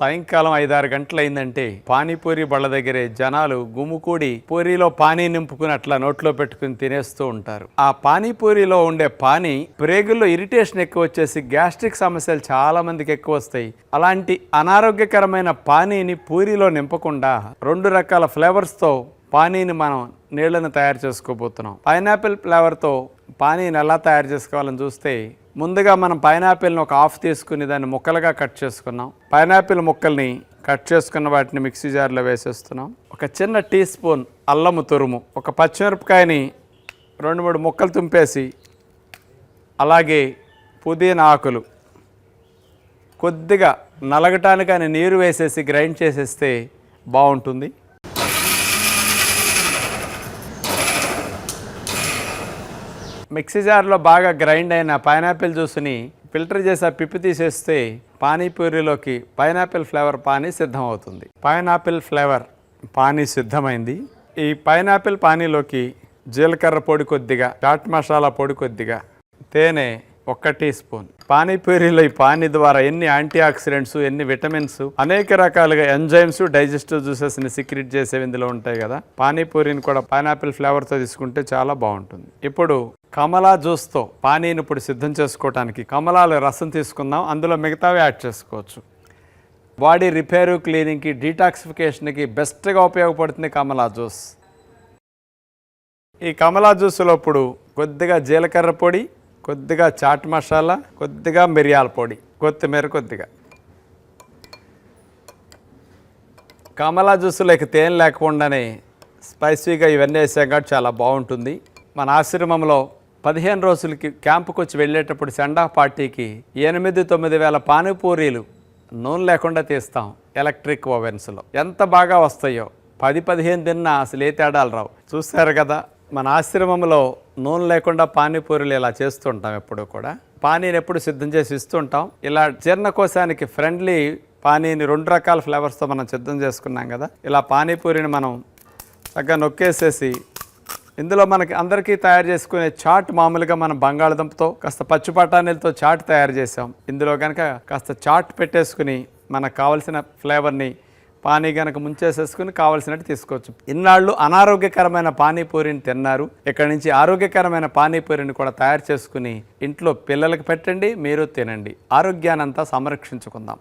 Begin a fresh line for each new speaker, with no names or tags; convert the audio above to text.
సాయంకాలం ఐదారు గంటలైందంటే పానీపూరి బళ్ళ దగ్గరే జనాలు గుమ్ముకూడి పూరిలో పానీ నింపుకుని అట్లా నోట్లో పెట్టుకుని తినేస్తూ ఉంటారు. ఆ పానీపూరిలో ఉండే పానీ ప్రేగుల్లో ఇరిటేషన్ ఎక్కువ వచ్చేసి గ్యాస్ట్రిక్ సమస్యలు చాలా మందికి ఎక్కువ వస్తాయి అలాంటి అనారోగ్యకరమైన పానీని పూరిలో నింపకుండా రెండు రకాల ఫ్లేవర్స్తో పానీని మనం నీళ్ళను తయారు చేసుకోబోతున్నాం. పైనాపిల్ ఫ్లేవర్తో పానీని ఎలా తయారు చేసుకోవాలని చూస్తే ముందుగా మనం పైనాపిల్ని ఒక ఆఫ్ తీసుకుని దాన్ని ముక్కలుగా కట్ చేసుకున్నాం. పైనాపిల్ ముక్కల్ని కట్ చేసుకున్న వాటిని మిక్సీ జార్లో వేసేస్తున్నాం. ఒక చిన్న టీ స్పూన్ అల్లము తురుము ఒక పచ్చిమిరపకాయని రెండు మూడు ముక్కలు తుంపేసి అలాగే పుదీనా ఆకులు కొద్దిగా నలగటానికని నీరు వేసేసి గ్రైండ్ చేసేస్తే బాగుంటుంది. మిక్సీ జార్లో బాగా గ్రైండ్ అయిన పైనాపిల్ జ్యూస్ని ఫిల్టర్ చేసి పిప్పి తీసేస్తే పానీపూరిలోకి పైనాపిల్ ఫ్లేవర్ పానీ సిద్ధమవుతుంది. పైనాపిల్ ఫ్లేవర్ పానీ సిద్ధమైంది. ఈ పైనాపిల్ పానీలోకి జీలకర్ర పొడి కొద్దిగా చాట్ మసాలా పొడి కొద్దిగా తేనె ఒక్క టీ స్పూన్. పానీపూరిలో ఈ పానీ ద్వారా ఎన్ని యాంటీ ఆక్సిడెంట్స్ ఎన్ని విటమిన్స్ అనేక రకాలుగా ఎంజైమ్స్ డైజెస్టివ్ జ్యూసెస్ని సిక్రెట్ చేసేవి ఇందులో ఉంటాయి కదా. పానీపూరిని కూడా పైనాపిల్ ఫ్లేవర్తో తీసుకుంటే చాలా బాగుంటుంది. ఇప్పుడు కమలా జ్యూస్తో పానీని ఇప్పుడు సిద్ధం చేసుకోవటానికి కమలాల రసం తీసుకుందాం. అందులో మిగతావి యాడ్ చేసుకోవచ్చు. బాడీ రిపేరు క్లీనింగ్కి డీటాక్సిఫికేషన్కి బెస్ట్గా ఉపయోగపడుతుంది కమలా జ్యూస్. ఈ కమలా జ్యూస్లో ఇప్పుడు కొద్దిగా జీలకర్ర పొడి కొద్దిగా చాట్ మసాలా కొద్దిగా మిరియాల పొడి కొత్తిమీర కొద్దిగా. కమలా జ్యూస్లోకి తేనె లేకుండానే స్పైసీగా ఇవన్నీ వేసాం కాబట్టి చాలా బాగుంటుంది. మన ఆశ్రమంలో పదిహేను రోజులకి క్యాంపుకి వచ్చి వెళ్ళేటప్పుడు సెండా పార్టీకి ఎనిమిది తొమ్మిది వేల పానీపూరీలు నూనె లేకుండా తీస్తాం ఎలక్ట్రిక్ ఓవెన్స్లో. ఎంత బాగా వస్తాయో? పది పదిహేను తిన్నా అసలు ఏ తేడాలు రావు. చూస్తారు కదా మన ఆశ్రమంలో నూనె లేకుండా పానీపూరీలు ఇలా చేస్తుంటాం ఎప్పుడు కూడా. పానీని ఎప్పుడు సిద్ధం చేసి ఇస్తుంటాం ఇలా జీర్ణకోశానికి ఫ్రెండ్లీ పానీని రెండు రకాల ఫ్లేవర్స్తో మనం సిద్ధం చేసుకున్నాం కదా ఇలా పానీపూరిని మనం చక్కగా నొక్కేసేసి ఇందులో మనకి అందరికీ తయారు చేసుకునే చాట్ మామూలుగా మనం బంగాళదుంపతో కాస్త పచ్చి బఠానీలతో చాట్ తయారు చేసాం ఇందులో కనుక కాస్త చాట్ పెట్టేసుకుని మనకు కావలసిన ఫ్లేవర్ని పానీ కనుక ముంచేసేసుకుని కావలసినట్టు తీసుకోవచ్చు. ఇన్నాళ్ళు అనారోగ్యకరమైన పానీపూరిని తిన్నారు. ఇక్కడ నుంచి ఆరోగ్యకరమైన పానీపూరిని కూడా తయారు చేసుకుని ఇంట్లో పిల్లలకు పెట్టండి మీరు తినండి. ఆరోగ్యానంతా సంరక్షించుకుందాం.